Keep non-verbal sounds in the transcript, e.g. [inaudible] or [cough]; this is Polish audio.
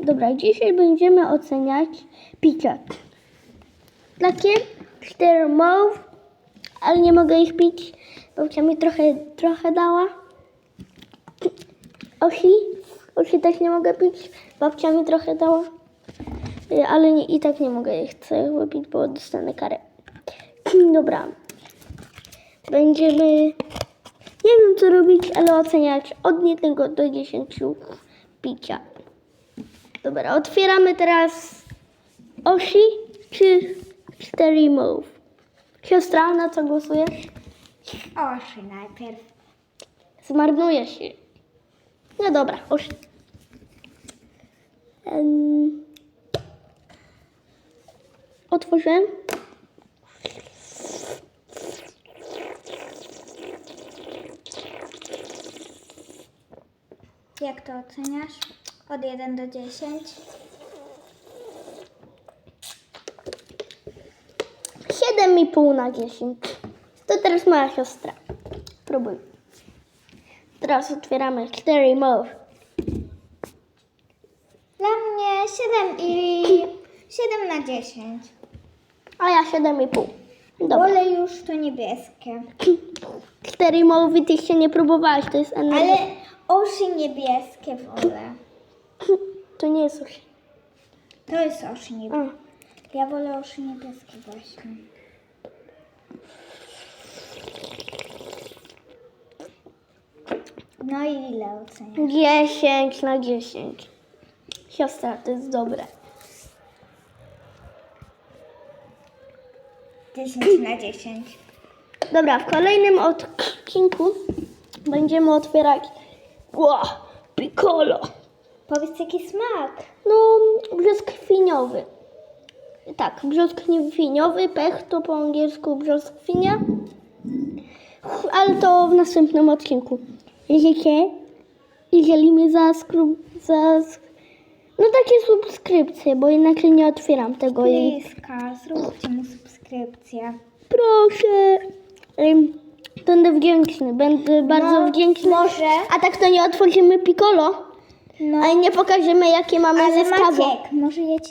dobra, dzisiaj będziemy oceniać picia. Takie cztery mów, ale nie mogę ich pić. Babcia mi trochę, trochę dała. Osi, osi też nie mogę pić. Babcia mi trochę dała. Y, Ale nie, i tak nie mogę ich chcę wypić, bo dostanę karę. [clears throat] Dobra. Będziemy, nie wiem co robić, ale oceniać od 1 do 10 picia. Dobra, otwieramy teraz Osi czy 4 move. Siostra, na co głosujesz? Oszy najpierw. Zmarnuje się. No dobra, Osi. Em, Otworzyłem. Jak to oceniasz? Od 1 do 10? 7,5 na 10. To teraz moja siostra. Próbuj. Teraz otwieramy 4 move. Dla mnie 7 i 7 na 10. A ja 7,5. Dobra. Wolę już to niebieskie. 4 move ty się nie próbowałaś, to jest energia. Ale oszy niebieskie wolę. To nie jest Osi. To jest oszy niebieskie. A. Ja wolę oszy niebieskie właśnie. No i ile oceniasz? 10 na 10. Siostra, to jest dobre. 10 na 10. Dobra, w kolejnym odcinku będziemy otwierać. Ło, piccolo. Powiedz jaki smak. No, brzoskwiniowy. Tak, brzoskwiniowy, pech to po angielsku brzoskwinia. Ale to w następnym odcinku. Wiecie, jeżeli mnie zaskrub... Zas... No takie subskrypcje, bo inaczej nie otwieram tego. Bliska, zróbcie mu subskrypcję. proszę. Będę wdzięczny, będę bardzo No, wdzięczny. może. A tak to nie otworzymy piccolo, No, a nie pokażemy jakie mamy ale zestawy. Maciek, może ja ci